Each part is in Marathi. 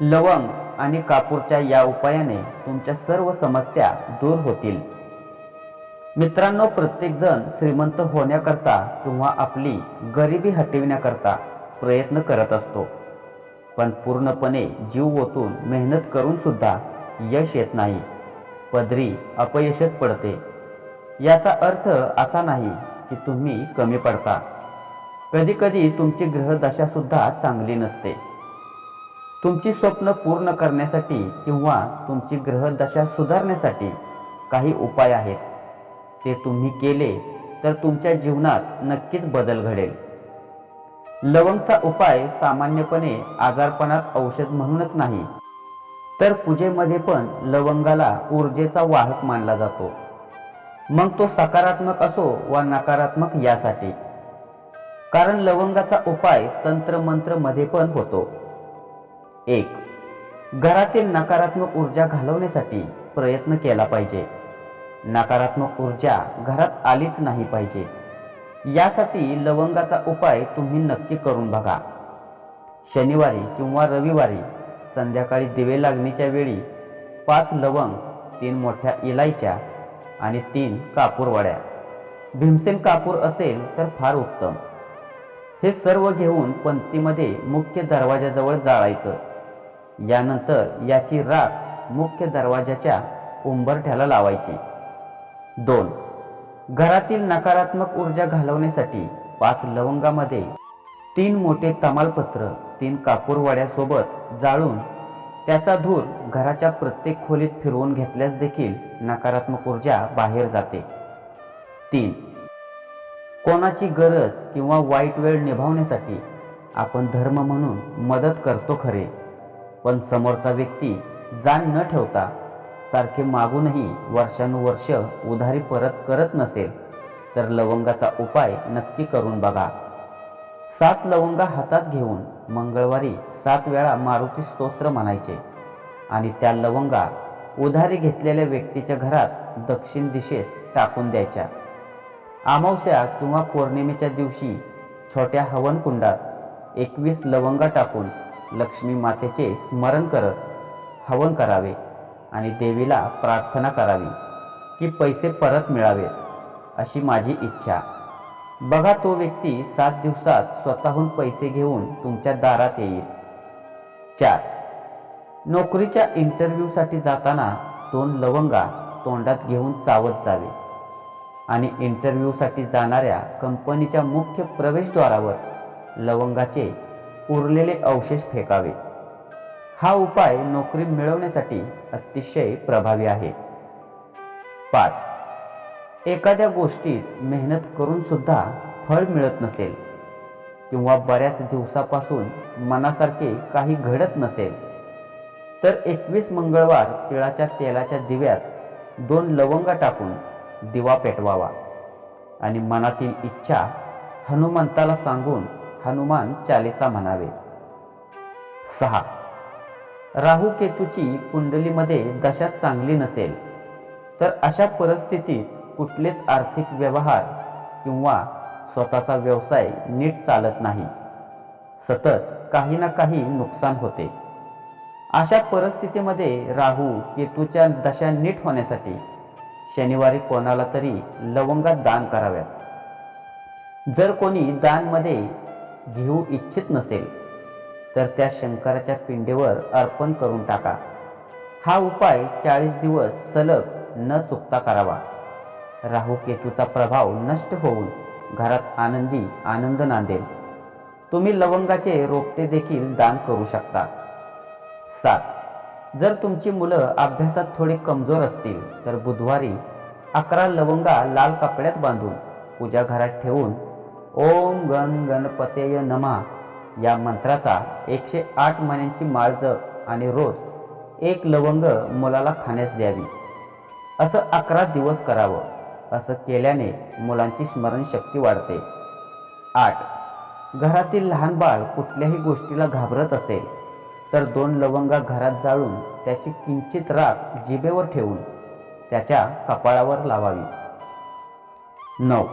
लवंग आणि कापूरच्या या उपायाने तुमच्या सर्व समस्या दूर होतील. मित्रांनो प्रत्येकजण श्रीमंत होण्याकरता किंवा आपली गरिबी हटविण्याकरता प्रयत्न करत असतो. पण पूर्णपणे जीव ओतून मेहनत करून सुद्धा यश येत नाही. पदरी अपयशच पडते. याचा अर्थ असा नाही की तुम्ही कमी पडता. कधीकधी तुमची ग्रहदशासुद्धा चांगली नसते. तुमची स्वप्न पूर्ण करण्यासाठी किंवा तुमची ग्रहदशा सुधारण्यासाठी काही उपाय आहेत. ते तुम्ही केले तर तुमच्या जीवनात नक्कीच बदल घडेल. लवंगचा उपाय सामान्यपणे आजारपणात औषध म्हणूनच नाही तर पूजेमध्ये पण लवंगाला ऊर्जेचा वाहक मानला जातो. मग तो सकारात्मक असो वा नकारात्मक यासाठी. कारण लवंगाचा उपाय तंत्रमंत्रमध्ये पण होतो. एक घरातील नकारात्मक ऊर्जा घालवण्यासाठी प्रयत्न केला पाहिजे. नकारात्मक ऊर्जा घरात आलीच नाही पाहिजे. यासाठी लवंगाचा उपाय तुम्ही नक्की करून बघा. शनिवारी किंवा रविवारी संध्याकाळी दिवे लागणीच्या वेळी पाच लवंग तीन मोठ्या इलायच्या आणि तीन कापूरवाड्या भीमसेन कापूर असेल तर फार उत्तम. हे सर्व घेऊन पंक्तीमध्ये मुख्य दरवाजाजवळ जाळायचं. यानंतर याची राख मुख्य दरवाजाच्या उंबरठ्याला लावायची. दोन घरातील नकारात्मक ऊर्जा घालवण्यासाठी पाच लवंगामध्ये तीन मोठे तमालपत्र तीन कापूरवाड्यासोबत जाळून त्याचा धूर घराच्या प्रत्येक खोलीत फिरवून घेतल्यास देखील नकारात्मक ऊर्जा बाहेर जाते. तीन कोणाची गरज किंवा वाईट वेळ निभावण्यासाठी आपण धर्म म्हणून मदत करतो खरे. पण समोरचा व्यक्ती जाण न ठेवता सारखे मागूनही वर्षानुवर्ष उधारी परत करत नसेल तर लवंगाचा उपाय नक्की करून बघा. सात लवंगा हातात घेऊन मंगळवारी सात वेळा मारुती स्तोत्र म्हणायचे आणि त्या लवंगा उधारी घेतलेल्या व्यक्तीच्या घरात दक्षिण दिशेस टाकून द्यायच्या. अमावस्या किंवा पौर्णिमेच्या दिवशी छोट्या हवनकुंडात एकवीस लवंगा टाकून लक्ष्मी मातेचे स्मरण करत हवन करावे आणि देवीला प्रार्थना करावी की पैसे परत मिळावेत अशी माझी इच्छा. बघा तो व्यक्ती सात दिवसात स्वतःहून पैसे घेऊन तुमच्या दारात येईल. चार. नोकरीच्या इंटरव्ह्यूसाठी जाताना दोन लवंगा तोंडात घेऊन चावत जावे आणि इंटरव्ह्यूसाठी जाणाऱ्या कंपनीच्या मुख्य प्रवेशद्वारावर लवंगाचे उरलेले अवशेष फेकावे. हा उपाय नोकरी मिळवण्यासाठी अतिशय प्रभावी आहे. पाच. एखाद्या गोष्टीत मेहनत करून सुद्धा फळ मिळत नसेल किंवा बऱ्याच दिवसापासून मनासारखे काही घडत नसेल तर एकवीस मंगळवार तिळाच्या तेलाच्या दिव्यात दोन लवंगा टाकून दिवा पेटवावा आणि मनातील इच्छा हनुमंताला सांगून हनुमान चालिसा म्हणावे. सहा. राहू केतूची कुंडलीमध्ये दशा चांगली नसेल तर अशा परिस्थितीत कुठलेच आर्थिक व्यवहार किंवा स्वतःचा व्यवसाय नीट चालत नाही. सतत काही ना काही नुकसान होते. अशा परिस्थितीमध्ये राहू केतूच्या दशा नीट होण्यासाठी शनिवारी कोणाला तरी लवंगात दान कराव्यात. जर कोणी दानमध्ये घेऊ इच्छित नसेल तर त्या शंकराच्या पिंडेवर अर्पण करून टाका. हा उपाय चाळीस दिवस सलग न चुकता करावा. राहू केतूचा प्रभाव नष्ट होऊन घरात आनंदी आनंद नांदेल. तुम्ही लवंगाचे रोपटे देखील दान करू शकता. सात. जर तुमची मुलं अभ्यासात थोडी कमजोर असतील तर बुधवारी अकरा लवंगा लाल कपड्यात बांधून पूजा घरात ठेवून ओम गण गणपतेय नमा. या मंत्राचा एकशे आठ महिन्यांची माळ जप आणि रोज एक लवंग मुलाला खाण्यास द्यावी. असं अकरा दिवस करावं. असं केल्याने मुलांची स्मरणशक्ती वाढते. आठ. घरातील लहान बाळ कुठल्याही गोष्टीला घाबरत असेल तर दोन लवंगा घरात जाळून त्याची किंचित राख जिभेवर ठेवून त्याच्या कपाळावर लावावी. नऊ.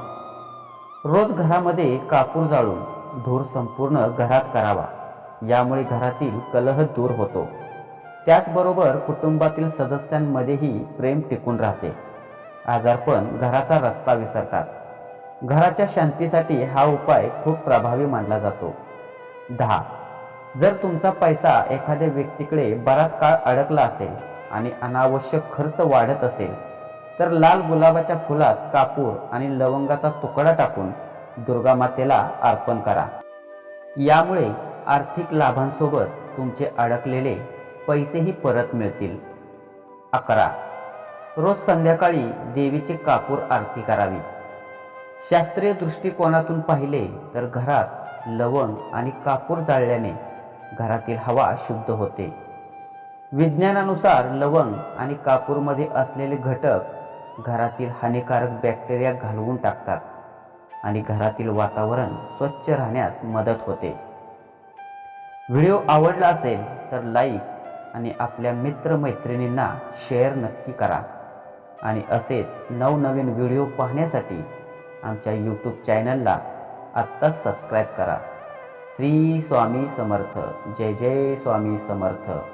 रोज घरामध्ये कापूर जाळून धूर संपूर्ण घरात करावा. यामुळे घरातील कलह दूर होतो. त्याचबरोबर कुटुंबातील सदस्यांमध्येही प्रेम टिकून राहते. आजारपण घराचा रस्ता विसरतात. घराच्या शांतीसाठी हा उपाय खूप प्रभावी मानला जातो. दहा. जर तुमचा पैसा एखाद्या व्यक्तीकडे बराच काळ अडकला असेल आणि अनावश्यक खर्च वाढत असेल तर लाल गुलाबाच्या फुलात कापूर आणि लवंगाचा तुकडा टाकून दुर्गा मातेला अर्पण करा. यामुळे आर्थिक लाभांसोबत तुमचे अडकलेले पैसेही परत मिळतील. अकरा. रोज संध्याकाळी देवीची कापूर आरती करावी. शास्त्रीय दृष्टिकोनातून पाहिले तर घरात लवंग आणि कापूर जाळल्याने घरातील हवा शुद्ध होते. विज्ञानानुसार लवंग आणि कापूरमध्ये असलेले घटक घरातील हानिकारक बॅक्टेरिया घालवून टाकतात आणि घरातील वातावरण स्वच्छ राहण्यास मदत होते. व्हिडिओ आवडला असेल तर लाईक आणि आपल्या मित्रमैत्रिणींना शेअर नक्की करा. आणि असेच नवनवीन व्हिडिओ पाहण्यासाठी आमच्या यूट्यूब चॅनलला आत्ताच सबस्क्राईब करा. श्री स्वामी समर्थ. जय जय स्वामी समर्थ.